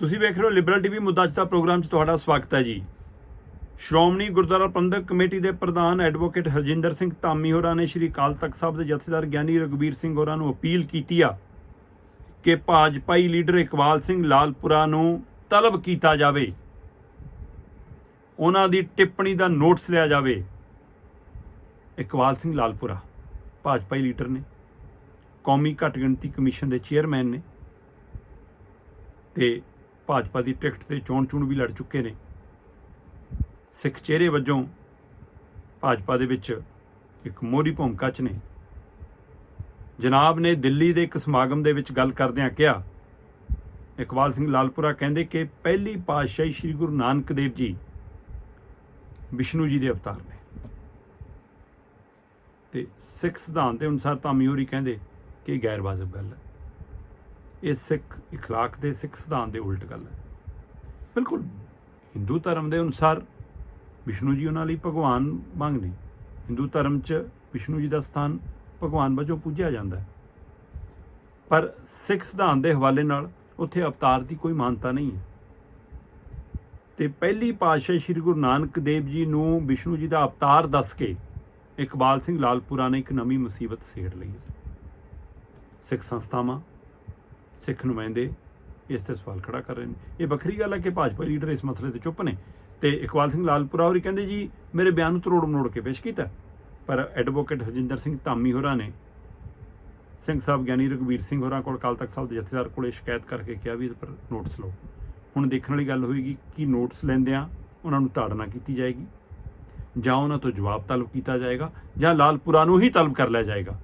ਤੁਸੀਂ ਵੇਖ ਰਹੇ ਹੋ ਲਿਬਰਲ ਟੀਵੀ ਮੁੱਦਾ ਅੱਜ ਦਾ ਪ੍ਰੋਗਰਾਮ 'ਚ ਤੁਹਾਡਾ ਸਵਾਗਤ ਹੈ ਜੀ। ਸ਼੍ਰੋਮਣੀ ਗੁਰਦੁਆਰਾ ਪ੍ਰਬੰਧਕ ਕਮੇਟੀ ਦੇ ਪ੍ਰਧਾਨ ਐਡਵੋਕੇਟ ਹਰਜਿੰਦਰ ਸਿੰਘ ਧਾਮੀ ਹੋਰਾਂ ਨੇ ਸ਼੍ਰੀ ਅਕਾਲ ਤਖਤ ਸਾਹਿਬ ਦੇ ਜਥੇਦਾਰ ਗਿਆਨੀ ਰਘਬੀਰ ਸਿੰਘ ਹੋਰਾਂ ਨੂੰ ਅਪੀਲ ਕੀਤੀ ਆ ਕਿ ਭਾਜਪਾਈ ਲੀਡਰ ਇਕਬਾਲ ਸਿੰਘ ਲਾਲਪੁਰਾ ਨੂੰ ਤਲਬ ਕੀਤਾ ਜਾਵੇ। ਉਹਨਾਂ ਦੀ ਟਿੱਪਣੀ ਦਾ ਨੋਟਿਸ ਲਿਆ ਜਾਵੇ। ਇਕਬਾਲ ਸਿੰਘ ਲਾਲਪੁਰਾ, ਭਾਜਪਾਈ ਲੀਡਰ ਨੇ, ਕੌਮੀ ਘੱਟ ਗਿਣਤੀ ਕਮਿਸ਼ਨ ਦੇ ਚੇਅਰਮੈਨ ਨੇ ਤੇ ਭਾਜਪਾ ਦੀ ਟਿਕਟ ਤੇ ਚੋਣ ਚੂਣ ਵੀ ਲੜ ਚੁੱਕੇ ਨੇ। ਸਿੱਖ ਚਿਹਰੇ ਵਜੋਂ ਭਾਜਪਾ ਦੇ ਵਿੱਚ ਇੱਕ ਮੋਰੀ ਭੂਮਿਕਾ 'ਚ ਨੇ। ਜਨਾਬ ਨੇ ਦਿੱਲੀ ਦੇ ਇੱਕ ਸਮਾਗਮ ਦੇ ਵਿੱਚ ਗੱਲ ਕਰਦਿਆਂ ਕਿਹਾ, ਇਕਬਾਲ ਸਿੰਘ ਲਾਲਪੁਰਾ ਕਹਿੰਦੇ ਕਿ ਪਹਿਲੀ ਪਾਤਸ਼ਾਹੀ ਸ੍ਰੀ ਗੁਰੂ ਨਾਨਕ ਦੇਵ ਜੀ ਵਿਸ਼ਨੂੰ ਜੀ ਦੇ ਅਵਤਾਰ ਨੇ। ਤੇ ਸਿੱਖ ਸਿਧਾਂਤ ਦੇ ਅਨੁਸਾਰ ਧਾਮੀ ਹੋਰੀ ਕਹਿੰਦੇ ਕਿ ਗੈਰ ਵਾਜਬ ਗੱਲ ਹੈ। ਇਹ ਸਿੱਖ اخلاق ਦੇ ਸਿੱਖ ਸਿਧਾਂਤ ਦੇ ਉਲਟ ਗੱਲ ਹੈ ਬਿਲਕੁਲ ਹਿੰਦੂ ਧਰਮ ਦੇ ਅਨੁਸਾਰ ਵਿਸ਼ਨੂੰ ਜੀ ਉਹਨਾਂ ਲਈ ਭਗਵਾਨ ਵਾਂਗ ਨੇ ਹਿੰਦੂ ਧਰਮ 'ਚ ਵਿਸ਼ਨੂੰ ਜੀ ਦਾ ਸਥਾਨ ਭਗਵਾਨ ਵਜੋਂ ਪੂਜਿਆ ਜਾਂਦਾ ਹੈ ਪਰ ਸਿੱਖ ਸਿਧਾਂਤ ਦੇ ਹਵਾਲੇ ਨਾਲ ਉੱਥੇ ਅਵਤਾਰ ਦੀ ਕੋਈ ਮਾਨਤਾ ਨਹੀਂ ਹੈ ਤੇ ਪਹਿਲੀ ਪਾਤਸ਼ਾਹ ਸ੍ਰੀ ਗੁਰੂ ਨਾਨਕ ਦੇਵ ਜੀ ਨੂੰ ਵਿਸ਼ਨੂੰ ਜੀ ਦਾ ਅਵਤਾਰ ਦੱਸ ਕੇ ਇਕਬਾਲ ਸਿੰਘ ਲਾਲਪੁਰਾ ਨੇ ਇੱਕ ਨਵੀਂ ਮੁਸੀਬਤ ਛੇੜ ਲਈ ਹੈ ਸਿੱਖ ਸੰਸਥਾਵਾਂ ਸਿੱਖ ਨੁਮਾਇੰਦੇ ਇਸ ਤੇ ਸਵਾਲ ਖੜਾ ਕਰ ਰਹੇ ਨੇ। ਇਹ ਵੱਖਰੀ ਗੱਲ ਹੈ ਕਿ ਭਾਜਪਾ ਲੀਡਰ ਇਸ ਮਸਲੇ ਤੇ ਚੁੱਪ ਨੇ। ਤੇ ਇਕਬਾਲ ਸਿੰਘ ਲਾਲਪੁਰਾ ਹੋਰੀ ਕਹਿੰਦੇ, ਜੀ, ਮੇਰੇ ਬਿਆਨ ਨੂੰ ਤਰੋੜ ਮਰੋੜ ਕੇ ਪੇਸ਼ ਕੀਤਾ। ਪਰ ਐਡਵੋਕੇਟ ਹਰਜਿੰਦਰ ਸਿੰਘ ਧਾਮੀ ਹੋਰਾਂ ਨੇ ਸਿੰਘ ਸਾਹਿਬ ਗਿਆਨੀ ਰਘਬੀਰ ਸਿੰਘ ਹੋਰਾਂ ਕੋਲ ਕਾਲ ਤਖਤ ਸਾਹਿਬ ਦੇ ਜਥੇਦਾਰ ਕੋਲੇ ਸ਼ਿਕਾਇਤ ਕਰਕੇ ਕਿਹਾ ਵੀ ਇਹਦੇ ਪਰ ਨੋਟਿਸ ਲਓ। ਹੁਣ ਦੇਖਣ ਵਾਲੀ ਗੱਲ ਹੋਏਗੀ ਕਿ ਨੋਟਿਸ ਲੈਂਦਿਆਂ ਉਹਨਾਂ ਨੂੰ ਤਾੜਨਾ ਕੀਤੀ ਜਾਏਗੀ, ਜਾਂ ਉਹਨਾਂ ਤੋਂ ਜਵਾਬ ਤਲਬ ਕੀਤਾ ਜਾਏਗਾ, ਜਾਂ ਲਾਲਪੁਰਾ ਨੂੰ ਹੀ ਤਲਬ ਕਰ ਲਿਆ ਜਾਏਗਾ।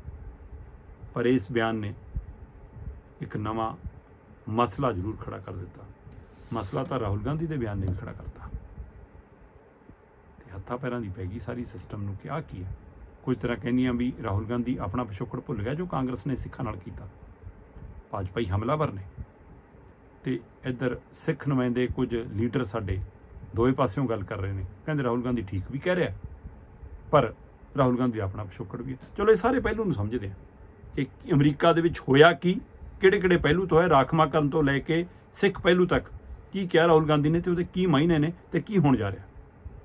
ਪਰ ਇਸ ਬਿਆਨ ਨੇ ਇੱਕ ਨਵਾਂ ਮਸਲਾ ਜ਼ਰੂਰ ਖੜਾ ਕਰ ਦਿੱਤਾ। ਮਸਲਾ ਤਾਂ ਰਾਹੁਲ ਗਾਂਧੀ ਦੇ ਬਿਆਨ ਨੇ ਵੀ ਖੜਾ ਕਰਤਾ। ਤੇ ਹੱਥਾਂ ਪੈਰਾਂ ਦੀ ਪੈ ਗਈ ਸਾਰੀ ਸਿਸਟਮ ਨੂੰ ਕਿ ਆਹ ਕੀ ਹੈ? ਕੁਝ ਤਰ੍ਹਾਂ ਕਹਿੰਦੀਆਂ ਵੀ ਰਾਹੁਲ ਗਾਂਧੀ ਆਪਣਾ ਪਿਛੋਕੜ ਭੁੱਲ ਗਿਆ ਜੋ ਕਾਂਗਰਸ ਨੇ ਸਿੱਖਾਂ ਨਾਲ ਕੀਤਾ। ਭਾਜਪਾਈ ਹਮਲਾਵਰ ਨੇ। ਤੇ ਇੱਧਰ ਸਿੱਖ ਨੁਮਾਇੰਦੇ ਕੁਝ ਲੀਡਰ ਸਾਡੇ ਦੋਵੇਂ ਪਾਸਿਓਂ ਗੱਲ ਕਰ ਰਹੇ ਨੇ। ਕਹਿੰਦੇ ਰਾਹੁਲ ਗਾਂਧੀ ਠੀਕ ਵੀ ਕਹਿ ਰਿਹਾ ਪਰ ਰਾਹੁਲ ਗਾਂਧੀ ਆਪਣਾ ਪਿਛੋਕੜ ਵੀ ਚਲੋ ਇਹ ਸਾਰੇ ਪਹਿਲੂ ਨੂੰ ਸਮਝਦੇ ਹਾਂ ਕਿ ਅਮਰੀਕਾ ਦੇ ਵਿੱਚ ਹੋਇਆ ਕੀ? ਕਿਹੜੇ ਕਿਹੜੇ ਪਹਿਲੂ ਤੋਂ ਹੈ ਰਾਖਵਾਂਕਰਨ ਤੋਂ ਲੈ ਕੇ ਸਿੱਖ ਪਹਿਲੂ ਤੱਕ? ਕੀ ਕਿਹਾ ਰਾਹੁਲ ਗਾਂਧੀ ਨੇ ਤੇ ਉਹਦੇ ਕੀ ਮਾਇਨੇ ਨੇ ਤੇ ਕੀ ਹੋਣ ਜਾ ਰਿਹਾ?